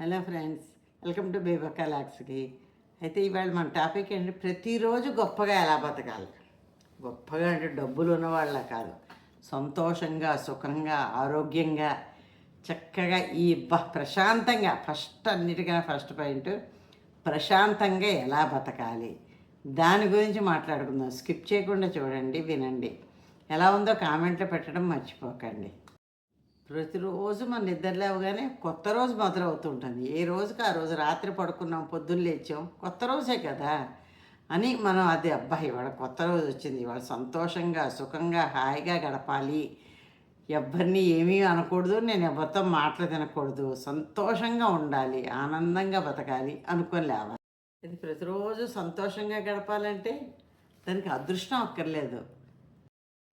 Hello friends welcome to Bebakka లాక్స్కి. అయితే ఇవాళ మన టాపిక్ ఏంటి? ప్రతిరోజు గొప్పగా ఎలా బతకాలి? గొప్పగా అంటే డబ్బులు ఉన్న వాళ్ళ కాదు. సంతోషంగా సుఖంగా ఆరోగ్యంగా చక్కగా ఈ బ ప్రశాంతంగా ఫస్ట్ అన్నిటికన్నా ఫస్ట్ పాయింట్ ప్రశాంతంగా ఎలా బతకాలి? దాని గురించి మాట్లాడుకుందాం. స్కిప్ చేయకుండా చూడండి వినండి. ఎలా ఉందో కామెంట్లు పెట్టడం మర్చిపోకండి. ప్రతిరోజు మనం నిద్ర లేవగానే కొత్త రోజు మొదలవుతుంటుంది. ఏ రోజుకి ఆ రోజు రాత్రి పడుకున్నాం పొద్దున్న లేచాం కొత్త రోజే కదా? అని మనం అది అబ్బాయి ఇవాళ కొత్త రోజు వచ్చింది. ఇవాళ సంతోషంగా సుఖంగా హాయిగా గడపాలి. ఎవరిని ఏమీ అనకూడదు నేను ఎవరితో మాటలు తినకూడదు. సంతోషంగా ఉండాలి ఆనందంగా బతకాలి అనుకొని లేవాలి. ఇది ప్రతిరోజు సంతోషంగా గడపాలంటే దానికి అదృష్టం అక్కర్లేదు.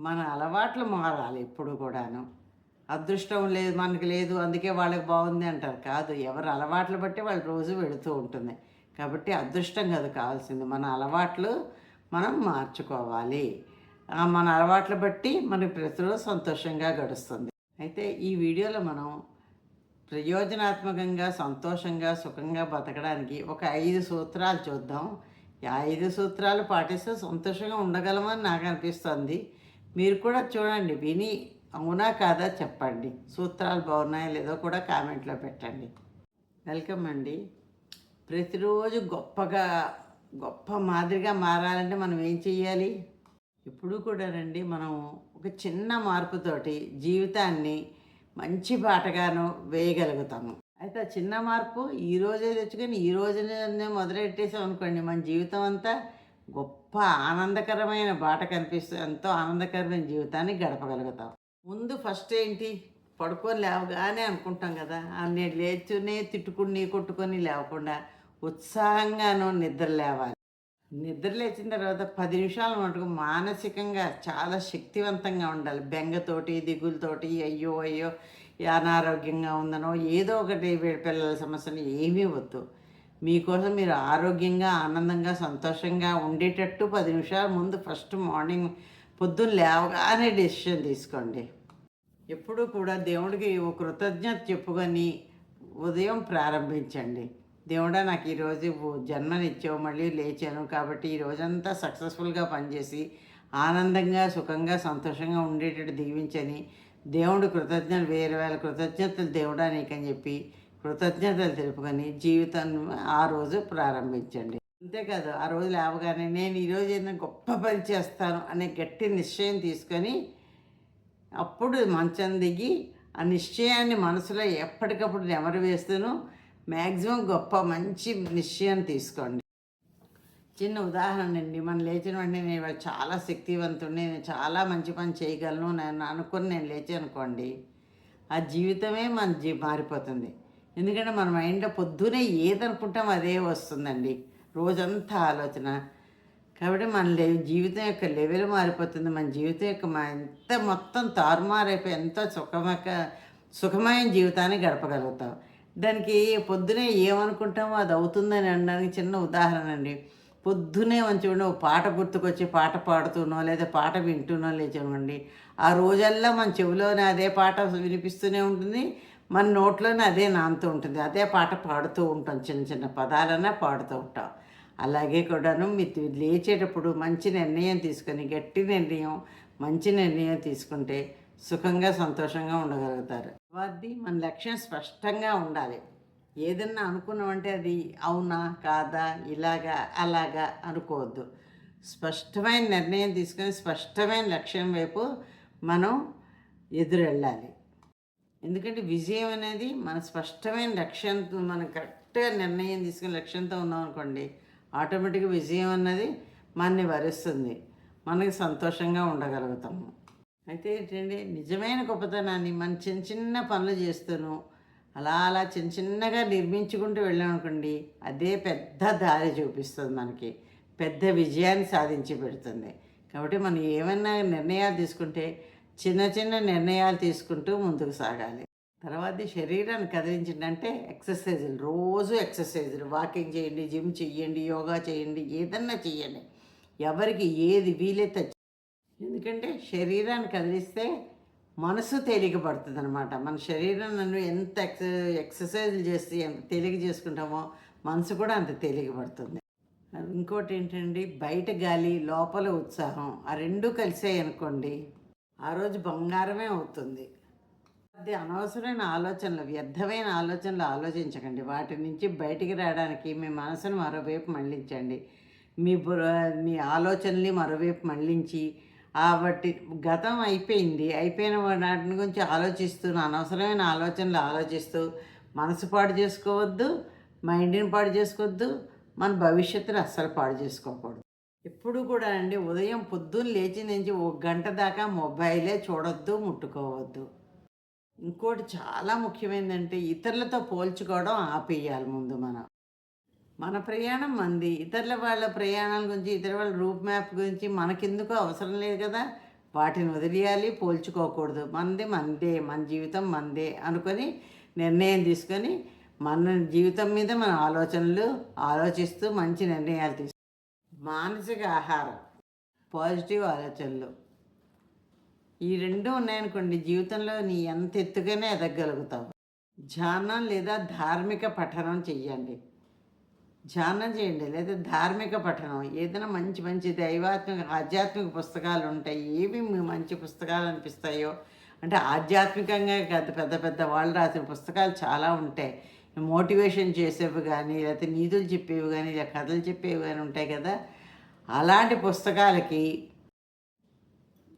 మన అలవాట్లు మారాలి ఇప్పుడు కూడాను. అదృష్టం లేదు మనకి లేదు అందుకే వాళ్ళకి బాగుంది అంటారు. కాదు ఎవరు అలవాట్లు బట్టి వాళ్ళు రోజు వెళుతూ ఉంటుంది. కాబట్టి అదృష్టం కాదు కావాల్సింది. మన అలవాట్లు మనం మార్చుకోవాలి. మన అలవాట్లు బట్టి మనకి ప్రతిరోజు సంతోషంగా గడుస్తుంది. అయితే ఈ వీడియోలో మనం ప్రయోజనాత్మకంగా సంతోషంగా సుఖంగా బతకడానికి ఒక ఐదు సూత్రాలు చూద్దాం. ఈ ఐదు సూత్రాలు పాటిస్తే సంతోషంగా ఉండగలమని నాకు అనిపిస్తుంది. మీరు కూడా చూడండి విని అవునా కాదా చెప్పండి. సూత్రాలు బాగున్నాయా లేదో కూడా కామెంట్లో పెట్టండి. వెల్కమ్ అండి. ప్రతిరోజు గొప్పగా గొప్ప మాదిరిగా మారాలంటే మనం ఏం చెయ్యాలి? కూడా కూడానండి మనం ఒక చిన్న మార్పుతోటి జీవితాన్ని మంచి బాటగాను వేయగలుగుతాము. అయితే ఆ చిన్న మార్పు ఈ రోజే తెచ్చుకొని ఈ రోజునే మొదలెట్టేసాం అనుకోండి మన జీవితం అంతా గొప్ప ఆనందకరమైన బాట కనిపిస్తూ ఎంతో ఆనందకరమైన జీవితాన్ని గడపగలుగుతాం. ముందు ఫస్ట్ ఏంటి? పడుకొని లేవగానే అనుకుంటాం కదా. ఆ నేను లేచునే తిట్టుకుని కొట్టుకొని లేవకుండా ఉత్సాహంగాను నిద్ర లేవాలి. నిద్ర లేచిన తర్వాత పది నిమిషాల మటుకు మానసికంగా చాలా శక్తివంతంగా ఉండాలి. బెంగతోటి దిగులతోటి అయ్యో అయ్యో అనారోగ్యంగా ఉందనో ఏదో ఒకటి వీడి పిల్లల సమస్యలు ఏమీ వద్దు. మీకోసం మీరు ఆరోగ్యంగా ఆనందంగా సంతోషంగా ఉండేటట్టు పది నిమిషాల ముందు ఫస్ట్ మార్నింగ్ పొద్దున్న లేవగానే డెసిషన్ తీసుకోండి. ఎప్పుడూ కూడా దేవుడికి ఓ కృతజ్ఞత చెప్పుకొని ఉదయం ప్రారంభించండి. దేవుడా నాకు ఈరోజు జన్మనిచ్చావు మళ్ళీ లేచాను కాబట్టి ఈ రోజంతా సక్సెస్ఫుల్గా పనిచేసి ఆనందంగా సుఖంగా సంతోషంగా ఉండేటట్టు దీవించని దేవుడు కృతజ్ఞతలు వేరే వేల కృతజ్ఞతలు దేవుడా నీకని చెప్పి కృతజ్ఞతలు తెలుపుకొని జీవితాన్ని ఆ రోజు ప్రారంభించండి. అంతేకాదు ఆ రోజు లేవగానే నేను ఈరోజు ఏదైనా గొప్ప పని చేస్తాను అనే గట్టి నిశ్చయం తీసుకొని అప్పుడు మంచం దిగి ఆ నిశ్చయాన్ని మనసులో ఎప్పటికప్పుడు నెమరు వేస్తూను మ్యాక్సిమం గొప్ప మంచి నిశ్చయం తీసుకోండి. చిన్న ఉదాహరణ అండి. మనం లేచిన వెంటనే నేను ఇవాళ చాలా శక్తివంతుడిని నేను చాలా మంచి పని చేయగలను నేను అనుకుని నేను లేచి అనుకోండి ఆ జీవితమే మన జీ మారిపోతుంది. ఎందుకంటే మన మైండ్లో పొద్దునే ఏదనుకుంటాం అదే వస్తుందండి. రోజంతా ఆలోచన కాబట్టి మన లే జీవితం యొక్క లెవెల్ మారిపోతుంది. మన జీవితం యొక్క మా ఎంత మొత్తం తారుమారైపోయి ఎంతో సుఖమక సుఖమైన జీవితాన్ని గడపగలుగుతాం. దానికి పొద్దునే ఏమనుకుంటామో అది అవుతుందని అనడానికి చిన్న ఉదాహరణ అండి. పొద్దునే చూడండి ఓ పాట గుర్తుకొచ్చి పాట పాడుతూనో లేదా పాట వింటూనో లేచండి ఆ రోజల్లా మన చెవిలోనే అదే పాట వినిపిస్తూనే ఉంటుంది. మన నోట్లోనే అదే నానుతూ ఉంటుంది. అదే పాట పాడుతూ ఉంటాం. చిన్న చిన్న పదాలన్నా పాడుతూ ఉంటాం. అలాగే కూడాను మీరు లేచేటప్పుడు మంచి నిర్ణయం తీసుకొని గట్టి నిర్ణయం మంచి నిర్ణయం తీసుకుంటే సుఖంగా సంతోషంగా ఉండగలుగుతారు. వాది మన లక్ష్యం స్పష్టంగా ఉండాలి. ఏదన్నా అనుకున్నామంటే అది అవునా కాదా ఇలాగా అలాగా అనుకోవద్దు. స్పష్టమైన నిర్ణయం తీసుకొని స్పష్టమైన లక్ష్యం వైపు మనం ఎదురెళ్ళాలి. ఎందుకంటే విజయం అనేది మన స్పష్టమైన లక్ష్యంతో మనం కరెక్ట్గా నిర్ణయం తీసుకుని లక్ష్యంతో ఉన్నాం అనుకోండి ఆటోమేటిక్గా విజయం అన్నది మనని వరిస్తుంది మనకి సంతోషంగా ఉండగలుగుతాము. అయితే ఏంటంటే నిజమైన గొప్పతనాన్ని మన చిన్న చిన్న పనులు చేస్తూను అలా అలా చిన్న చిన్నగా నిర్మించుకుంటూ వెళ్ళామనుకోండి అదే పెద్ద దారి చూపిస్తుంది మనకి. పెద్ద విజయాన్ని సాధించి పెడుతుంది. కాబట్టి మనం ఏమైనా నిర్ణయాలు తీసుకుంటే చిన్న చిన్న నిర్ణయాలు తీసుకుంటూ ముందుకు సాగాలి. తర్వాత శరీరాన్ని కదిలించిందంటే ఎక్సర్సైజులు రోజు ఎక్సర్సైజులు. వాకింగ్ చేయండి జిమ్ చేయండి యోగా చేయండి ఏదన్నా చేయండి ఎవరికి ఏది వీలైతే ఎందుకంటే శరీరాన్ని కదిలిస్తే మనసు తేలిక పడుతుంది అనమాట మన శరీరం నన్ను ఎంత ఎక్స ఎక్సర్సైజ్ చేస్తే ఎంత తేలిక చేసుకుంటామో మనసు కూడా అంత తేలిక పడుతుంది ఇంకోటి ఏంటండి? బయట గాలి లోపల ఉత్సాహం. ఆ రెండు కలిసాయి అనుకోండి ఆ రోజు బంగారమే అవుతుంది. అది అనవసరమైన ఆలోచనలు వ్యర్థమైన ఆలోచనలు ఆలోచించకండి. వాటి నుంచి బయటికి రావడానికి మీ మనసును మరోవైపు మళ్ళించండి. మీ బుర్ర మీ ఆలోచనల్ని మరోవైపు మళ్ళించి ఆ గతం అయిపోయింది. అయిపోయిన వాటిని గురించి ఆలోచిస్తూ అనవసరమైన ఆలోచనలు ఆలోచిస్తూ మనసు పాడు చేసుకోవద్దు మైండ్ని పాడు చేసుకోవద్దు మన భవిష్యత్తుని అస్సలు పాడు చేసుకోకూడదు. ఎప్పుడు కూడా అండి ఉదయం పొద్దున్న లేచి నుంచి ఒక గంట దాకా మొబైలే చూడొద్దు ముట్టుకోవద్దు. ఇంకోటి చాలా ముఖ్యమైనదంటే ఇతరులతో పోల్చుకోవడం ఆపేయాలి ముందు మనం. మన ప్రయాణం మంది. ఇతరుల వాళ్ళ ప్రయాణాల గురించి ఇతర వాళ్ళ రూట్ మ్యాప్ గురించి మనకెందుకు అవసరం లేదు కదా? వాటిని వదిలేయాలి పోల్చుకోకూడదు. మనది మందే మన జీవితం మందే అనుకొని నిర్ణయం తీసుకొని మన జీవితం మీద మన ఆలోచనలు ఆలోచిస్తూ మంచి నిర్ణయాలు తీసుకు మానసిక ఆహారం పాజిటివ్ ఆలోచనలు. ఈ రెండు ఉన్నాయనుకోండి జీవితంలో నీ ఎంత ఎత్తుగానే ఎదగలుగుతావు ధ్యానం లేదా ధార్మిక పఠనం చెయ్యండి. ధ్యానం చేయండి లేదా ధార్మిక పఠనం. ఏదైనా మంచి మంచి దైవాత్మిక ఆధ్యాత్మిక పుస్తకాలు ఉంటాయి. ఏవి మంచి పుస్తకాలు అనిపిస్తాయో అంటే ఆధ్యాత్మికంగా కాదు పెద్ద పెద్ద వాళ్ళు రాసిన పుస్తకాలు చాలా ఉంటాయి. మోటివేషన్ చేసేవి కానీ లేకపోతే నీతులు చెప్పేవి కానీ లేదా కథలు చెప్పేవి కానీ ఉంటాయి కదా. అలాంటి పుస్తకాలకి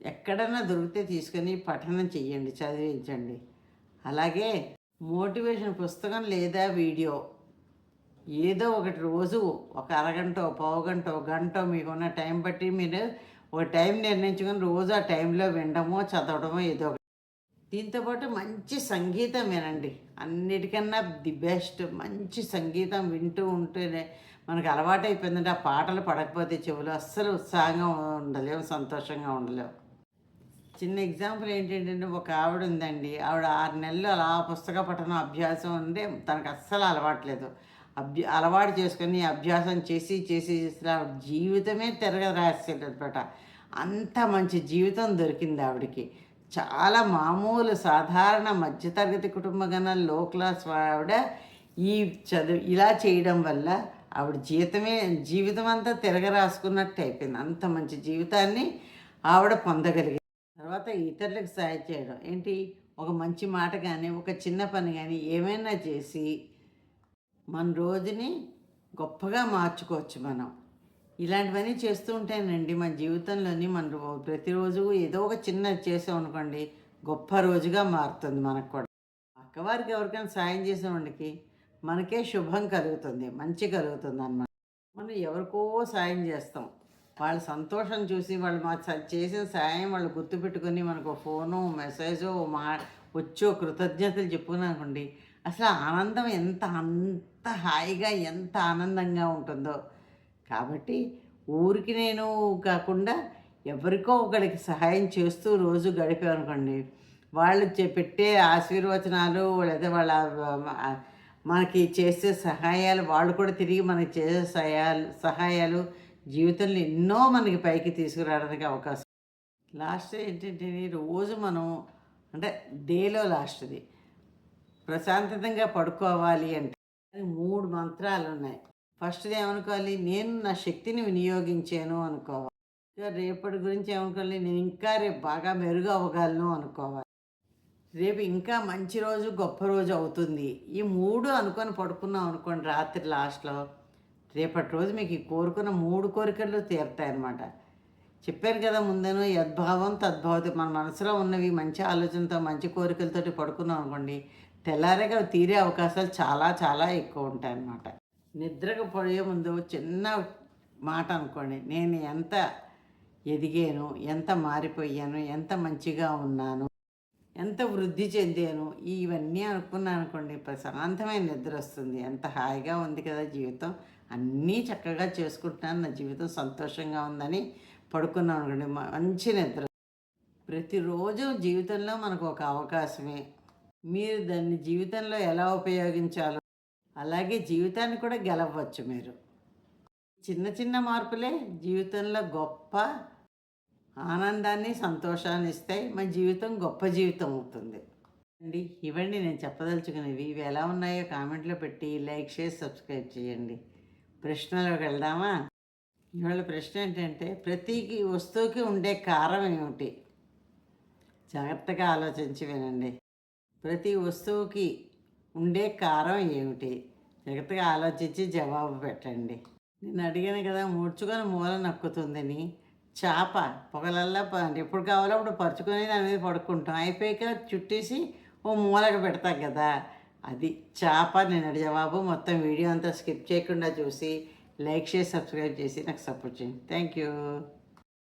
ఎక్కడన్నా దొరికితే తీసుకొని పఠనం చెయ్యండి చదివించండి. అలాగే మోటివేషన్ పుస్తకం లేదా వీడియో ఏదో ఒకటి రోజు ఒక అరగంట పావుగంట గంట గంట మీకున్న టైం బట్టి మీరు ఒక టైం నిర్ణయించుకొని రోజు ఆ టైంలో వినడమో చదవడమో ఏదో ఒకటి. దీంతోపాటు మంచి సంగీతం వినండి. అన్నిటికన్నా ది బెస్ట్ మంచి సంగీతం వింటూ ఉంటేనే మనకు అలవాటు అయిపోయిందంటే ఆ పాటలు పడకపోతే చెవులు అస్సలు ఉత్సాహంగా ఉండలేము సంతోషంగా ఉండలేము చిన్న ఎగ్జాంపుల్ ఏంటంటే ఒక ఆవిడ ఉందండి ఆవిడ ఆరు నెలలు అలా పుస్తక పఠనం అభ్యాసం ఉంటే తనకు అస్సలు అలవాట్లేదు. అభ్య అలవాటు చేసుకొని అభ్యాసం చేసి చేసి చేసి ఆవిడ జీవితమే తిరగ రాసేటమాట అంత మంచి జీవితం దొరికింది ఆవిడకి. చాలా మామూలు సాధారణ మధ్యతరగతి కుటుంబ గణ లో క్లాస్ ఆవిడ ఈ చదువు ఇలా చేయడం వల్ల ఆవిడ జీవితమే జీవితం అంతా తిరగరాసుకున్నట్టు అయిపోయింది. అంత మంచి జీవితాన్ని ఆవిడ పొందగలిగింది. తర్వాత ఇతరులకు సహాయం చేయడం. ఏంటి? ఒక మంచి మాట కానీ ఒక చిన్న పని కానీ ఏమైనా చేసి మన రోజుని గొప్పగా మార్చుకోవచ్చు మనం. ఇలాంటివన్నీ చేస్తూ ఉంటేనండి మన జీవితంలోని మన ప్రతిరోజు ఏదో ఒక చిన్న చేసాం అనుకోండి గొప్ప రోజుగా మారుతుంది మనకు కూడా. పక్కవారికి ఎవరికైనా సాయం చేసేవాడికి మనకే శుభం కలుగుతుంది మంచి కలుగుతుంది అన్నమాట. మనం ఎవరికో సాయం చేస్తాం. వాళ్ళ సంతోషం చూసి వాళ్ళు మా చేసిన సాయం వాళ్ళు గుర్తుపెట్టుకుని మనకు ఫోను మెసేజో మా వచ్చో కృతజ్ఞతలు చెప్పుకున్నానుకోండి అసలు ఆనందం ఎంత అంత హాయిగా ఎంత ఆనందంగా ఉంటుందో. కాబట్టి ఊరికి నేను కాకుండా ఎవరికో ఒకరికి సహాయం చేస్తూ రోజు గడిపామనుకోండి వాళ్ళు పెట్టే ఆశీర్వచనాలు లేదా వాళ్ళ మనకి చేసే సహాయాలు వాళ్ళు కూడా తిరిగి మనకి చేసే సహాయాలు సహాయాలు జీవితంలో ఎన్నో మనకి పైకి తీసుకురావడానికి అవకాశం. లాస్ట్ ఏంటంటే రోజు మనం అంటే డేలో లాస్ట్ది. ప్రశాంతంగా పడుకోవాలి అంటే. మూడు మంత్రాలు ఉన్నాయి. ఫస్ట్ది ఏమనుకోవాలి? నేను నా శక్తిని వినియోగించాను అనుకోవాలి. రేపటి గురించి ఏమనుకోవాలి? నేను ఇంకా రేపు బాగా మెరుగు అవ్వగలను అనుకోవాలి. రేపు ఇంకా మంచి రోజు గొప్ప రోజు అవుతుంది. ఈ మూడు అనుకొని పడుకున్నాం అనుకోండి రాత్రి లాస్ట్లో. రేపటి రోజు మీకు ఈ కోరుకున్న మూడు కోరికలు తీరుతాయన్నమాట. చెప్పాను కదా ముందను యద్భావం తద్భావతి మన మనసులో ఉన్నవి మంచి ఆలోచనతో మంచి కోరికలతోటి పడుకున్నాం అనుకోండి తెల్లారగా తీరే అవకాశాలు చాలా చాలా ఎక్కువ ఉంటాయి అన్నమాట నిద్రకు పడే ముందు చిన్న మాట అనుకోండి నేను ఎంత ఎదిగాను ఎంత మారిపోయాను ఎంత మంచిగా ఉన్నాను ఎంత వృద్ధి చెందాను ఇవన్నీ అనుకున్నాను అనుకోండి ప్రశాంతమైన నిద్ర వస్తుంది. ఎంత హాయిగా ఉంది కదా జీవితం. అన్నీ చక్కగా చేసుకుంటున్నాను. నా జీవితం సంతోషంగా ఉందని పడుకున్నాను అనుకోండి. మంచి నిద్ర. ప్రతిరోజు జీవితంలో మనకు ఒక అవకాశమే. మీరు దాన్ని జీవితంలో ఎలా ఉపయోగించాలో అలాగే జీవితాన్ని కూడా గెలవచ్చు మీరు. చిన్న చిన్న మార్పులే జీవితంలో గొప్ప ఆనందాన్ని సంతోషాన్ని ఇస్తాయి. మన జీవితం గొప్ప జీవితం అవుతుంది. అండి ఇవ్వండి. నేను చెప్పదలుచుకునేవి ఇవి ఎలా ఉన్నాయో కామెంట్లో పెట్టి లైక్ చేసి సబ్స్క్రైబ్ చేయండి. ప్రశ్నలోకి వెళ్దామా? ఇవాళ ప్రశ్న ఏంటంటే ప్రతి వస్తువుకి ఉండే కారం ఏమిటి? జాగ్రత్తగా ఆలోచించి వినండి. ప్రతి వస్తువుకి ఉండే కారం ఏమిటి? జాగ్రత్తగా ఆలోచించి జవాబు పెట్టండి. నేను అడిగాను కదా ముడుచుకొని మూల నక్కుతుందని చేప. పొగలల్లా ఎప్పుడు కావాలో అప్పుడు పరుచుకొని దాని మీద పడుకుంటాం. అయిపోయాక చుట్టేసి ఓ మూలకు పెడతాం కదా. అది చేప నేను జవాబు మొత్తం వీడియో అంతా స్కిప్ చేయకుండా చూసి లైక్ చేసి సబ్స్క్రైబ్ చేసి నాకు సపోర్ట్ చేయండి. Thank you.